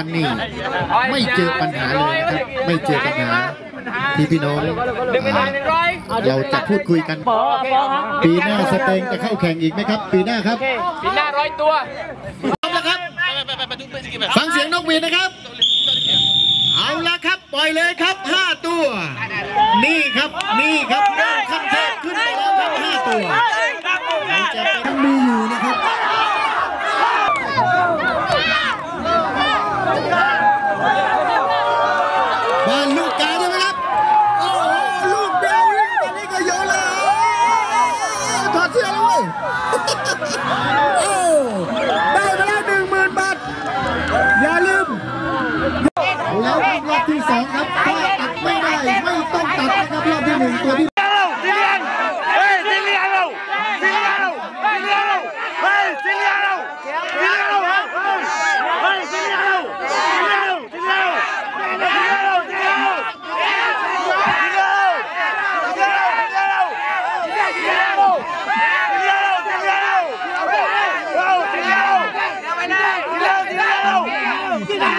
วันนี้ไม่เจอปัญหาเลยนะครับไม่เจอปัญหาที่พี่น้องอ่าเราจะพูดคุยกัน ปีหน้าสเตงจะเข้าแข่งอีกไหมครับ ปีหน้าครับ ปีหน้าร้อยตัวพร้อมแล้วครับฟังเสียงนกหวีดนะครับ เอาละครับปล่อยเลยครับ 5 ตัว นี่ครับนี่ครับเริ่มขั้นเทพขึ้นไปแล้วครับ5ตัวใครจะเป็นมีอยู่นะครับ บ้านลูกกาใช่ไหมครับ โอ้โหลูกเดียวนี่ตอนนี้ก็เยอะเลยถอดเสื้อเลยโอ้ได้ไปแล้วหนึ่งหมื่นบาท อย่าลืม แล้วรอบที่สองครับถ้าตัดไม่ได้ ไม่ต้องตัดนะครับรอบที่หนึ่งตัวที่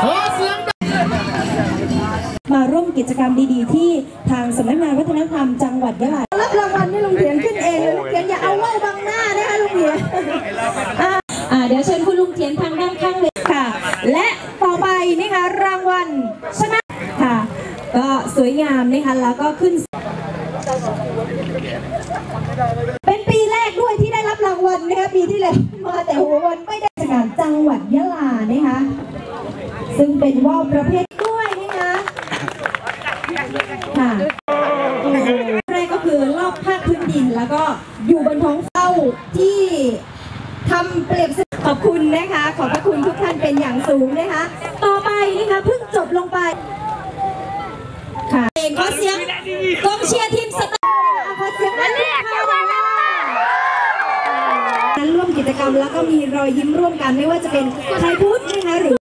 ขอเสียงดัง มาร่วม กิจกรรมดีๆ ที่ทางสำนักงานวัฒนธรรมจังหวัดยะลารับรางวัลนี่ลุงเถียนขึ้นเองเลยลุงเถียนอย่าเอาว่าวบังหน้านะคะลุงเถียนเดี๋ยวเชิญคุณลุงเถียนทางด้านข้างเลยค่ะ และต่อไปนะคะรางวัลชนะค่ะ ก็สวยงามนะคะแล้วก็ขึ้น เป็นปีแรกด้วยที่ได้รับรางวัลนะคะปีที่แล้วมาแต่หัววันไม่ได้จากการจังหวัดยะลานะคะซึ่งเป็นว่าวประเภท ค่ะแรกก็คือรอบภาคพื้นดิน แล้วก็อยู่บนท้องเฝ้าที่ทำเปรียบเสมือนขอบคุณนะคะ ขอบพระคุณทุกท่านเป็นอย่างสูงนะคะ ต่อไปนะคะเพิ่งจบลงไป ค่ะเองขอเสียงกองเชียร์ทีมสตาร์ขอเสียงมาเลยค่ะนั้นร่วมกิจกรรมแล้วก็มีรอยยิ้มร่วมกันไม่ว่าจะเป็นไทยพุทธนะคะหรือ